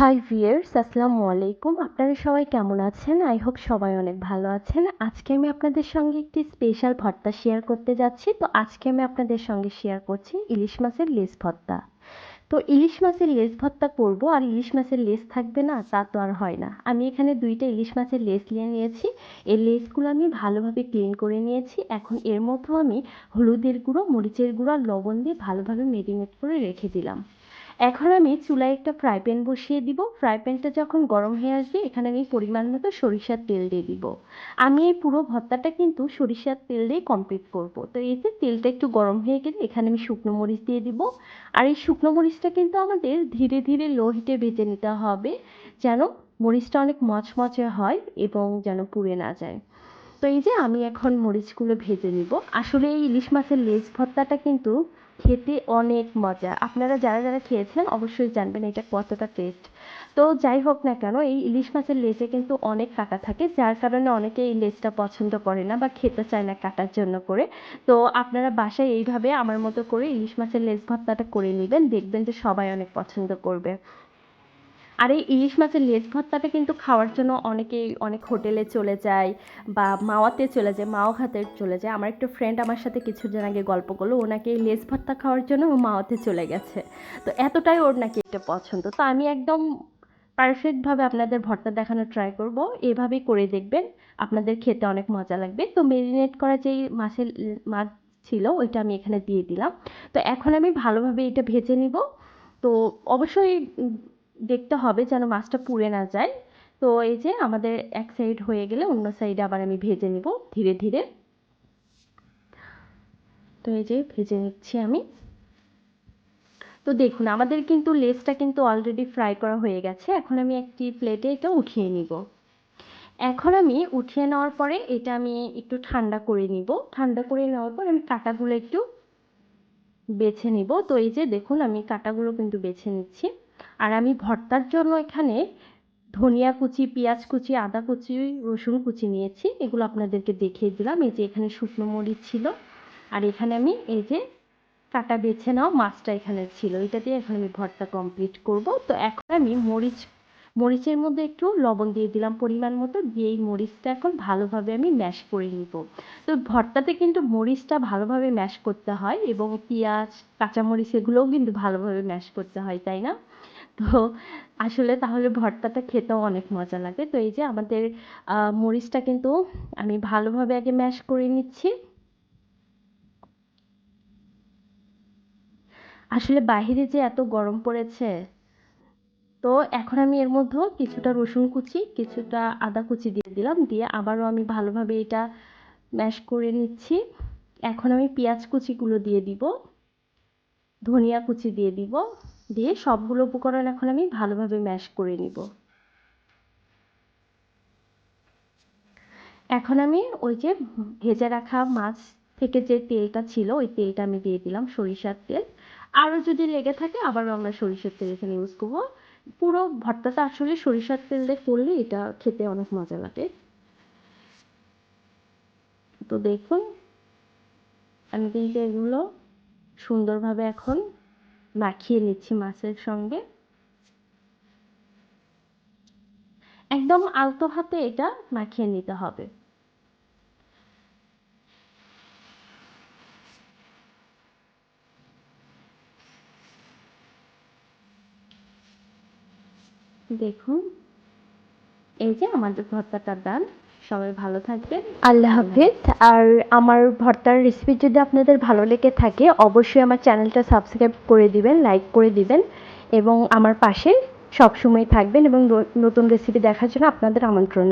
High viewers আসসালামু আলাইকুম। আপনারা সবাই কেমন আছেন? আই হোপ সবাই অনেক ভালো আছেন। আজকে আমি আপনাদের সঙ্গে একটি স্পেশাল ভর্তা শেয়ার করতে যাচ্ছি। তো আজকে আমি আপনাদের সঙ্গে শেয়ার করছি ইলিশ মাছের লেস ভর্তা। তো ইলিশ মাছের লেস ভর্তা করব আর ইলিশ মাছের লেস থাকবে না, তা তো আর হয় না। আমি এখানে দুইটা ইলিশ মাছের লেস নিয়ে নিয়েছি। এই লেসগুলো আমি ভালোভাবে ক্লিন করে নিয়েছি। এখন এর মধ্যেও আমি হলুদের গুঁড়ো, মরিচের গুঁড়ো আর লবণ দিয়ে ভালোভাবে মেরিনেট করে রেখে দিলাম। এখন আমি চুলায় একটা ফ্রাই প্যান বসিয়ে দিব। ফ্রাই প্যানটা যখন গরম হয়ে আসবে, এখানে আমি পরিমাণ মতো সরিষার তেল দিয়ে দিব। আমি এই পুরো ভর্তাটা কিন্তু সরিষার তেল দিয়ে কমপ্লিট করব। তো এই যে তেলটা একটু গরম হয়ে গেলে, এখানে আমি শুকনো মরিচ দিয়ে দিব। আর এই শুকনো মরিচটা কিন্তু আমাদের ধীরে ধীরে লো হিটে ভেজে নিতে হবে, যেন মরিচটা অনেক মচমচে হয় এবং যেন পুড়ে না যায়। তো এই যে আমি এখন মরিচগুলো ভেজে নিব। আসলে এই ইলিশ মাছের লেজ ভর্তাটা কিন্তু খেতে অনেক মজা। আপনারা যারা যারা খেয়েছেন অবশ্যই জানবেন এটা কতটা টেস্ট তো যাই হোক না কেন, এই ইলিশ মাছের লেজে কিন্তু অনেক কাটা থাকে, যার কারণে অনেকে এই লেজটা পছন্দ করে না বা খেতে চায় না কাটার জন্য করে। তো আপনারা বাসায় এইভাবে আমার মতো করে ইলিশ মাছের লেজ ভর্তাটা করে নেবেন, দেখবেন যে সবাই অনেক পছন্দ করবে। আর এই ইলিশ মাছের লেজ ভর্তাটা কিন্তু খাওয়ার জন্য অনেকেই অনেক হোটেলে চলে যায় বা মাওয়াতে চলে যায়, মাও খাতে চলে যায়। আমার একটা ফ্রেন্ড আমার সাথে কিছুদিন আগে গল্প করল ওনাকে লেজ ভর্তা খাওয়ার জন্য ও মাওয়াতে চলে গেছে। তো এতটাই ওর নাকি এটা পছন্দ। তো আমি একদম পারফেক্টভাবে আপনাদের ভর্তা দেখানোর ট্রাই করব। এভাবেই করে দেখবেন, আপনাদের খেতে অনেক মজা লাগবে। তো মেরিনেট করা যেই মাছের মাছ ছিল, ওইটা আমি এখানে দিয়ে দিলাম। তো এখন আমি ভালোভাবে এটা ভেজে নিব। তো অবশ্যই দেখতে হবে যেন মাছটা পুড়ে না যায়। তো এই যে আমাদের এক সাইড হয়ে গেলে অন্য সাইডে আবার আমি ভেজে নিব ধীরে ধীরে। তো এই যে ভেজে নিচ্ছি আমি। তো দেখুন, আমাদের কিন্তু লেসটা কিন্তু অলরেডি ফ্রাই করা হয়ে গেছে। এখন আমি একটি প্লেটে এটা উঠিয়ে নিব। এখন আমি উঠিয়ে নেওয়ার পরে এটা আমি একটু ঠান্ডা করে নিব। ঠান্ডা করে নেওয়ার পর আমি কাটাগুলো একটু বেছে নিব। তো এই যে দেখুন, আমি কাটাগুলো কিন্তু বেছে নিচ্ছি। আর আমি ভর্তার জন্য এখানে ধনিয়া কুচি, পেঁয়াজ কুচি, আদা কুচি, রসুন কুচি নিয়েছি। এগুলো আপনাদেরকে দেখিয়ে দিলাম। এই যে এখানে শুকনো মরিচ ছিল। আর এখানে আমি এই যে কাটা বেছে নাও মাছটা এখানে ছিল। এটা দিয়ে এখন আমি ভর্তা কমপ্লিট করব। তো এখন আমি মরিচ, মরিচের মধ্যে একটু লবণ দিয়ে দিলাম পরিমাণ মতো। দিয়ে এই মরিচটা এখন ভালোভাবে আমি ম্যাশ করে নিব। তো ভর্তাতে কিন্তু মরিচটা ভালোভাবে ম্যাশ করতে হয় এবং পেঁয়াজ, কাঁচামরিচ এগুলোও কিন্তু ভালোভাবে ম্যাশ করতে হয়, তাই না? তো আসলে তাহলে ভর্তাটা খেতেও অনেক মজা লাগে। তো এই যে আমাদের মরিচটা কিন্তু আমি ভালোভাবে আগে ম্যাশ করে নিচ্ছি। আসলে বাহিরে যে এত গরম পড়েছে, তো এখন আমি এর মধ্যেও কিছুটা রসুন কুচি, কিছুটা আদা কুচি দিয়ে দিলাম। দিয়ে আবারও আমি ভালোভাবে এটা ম্যাশ করে নিচ্ছি। এখন আমি পেঁয়াজ কুচিগুলো দিয়ে দিব, ধনিয়া কুচি দিয়ে দিব। দিয়ে সবগুলো উপকরণ এখন আমি ভালোভাবে ম্যাশ করে নিব। এখন আমি ওই যে ভেজে রাখা মাছ থেকে যে তেলটা ছিল, ওই তেলটা আমি দিয়ে দিলাম, সরিষার তেল। আরও যদি লেগে থাকে আবারও আমরা সরিষার তেল এখানে ইউজ করব। পুরো ভর্তাটা আসলে সরিষার তেল দিয়ে করলে এটা খেতে অনেক মজা লাগে। তো দেখুন, আমি কিন্তু এগুলো সুন্দরভাবে এখন মাখিয়ে নিচ্ছি মাছের সঙ্গে। একদম আলতো হাতে এটা মাখিয়ে নিতে হবে। দেখুন, এই যে আমাদের ভর্তাটার ডান সবাই ভালো থাকবেন। আল্লাহ হাফিজ। আর আমার ভর্তার রেসিপি যদি আপনাদের ভালো লেগে থাকে, অবশ্যই আমার চ্যানেলটা সাবস্ক্রাইব করে দিবেন লাইক করে দিবেন এবং আমার পাশে সবসময় থাকবেন এবং নতুন রেসিপি দেখার জন্য আপনাদের আমন্ত্রণ।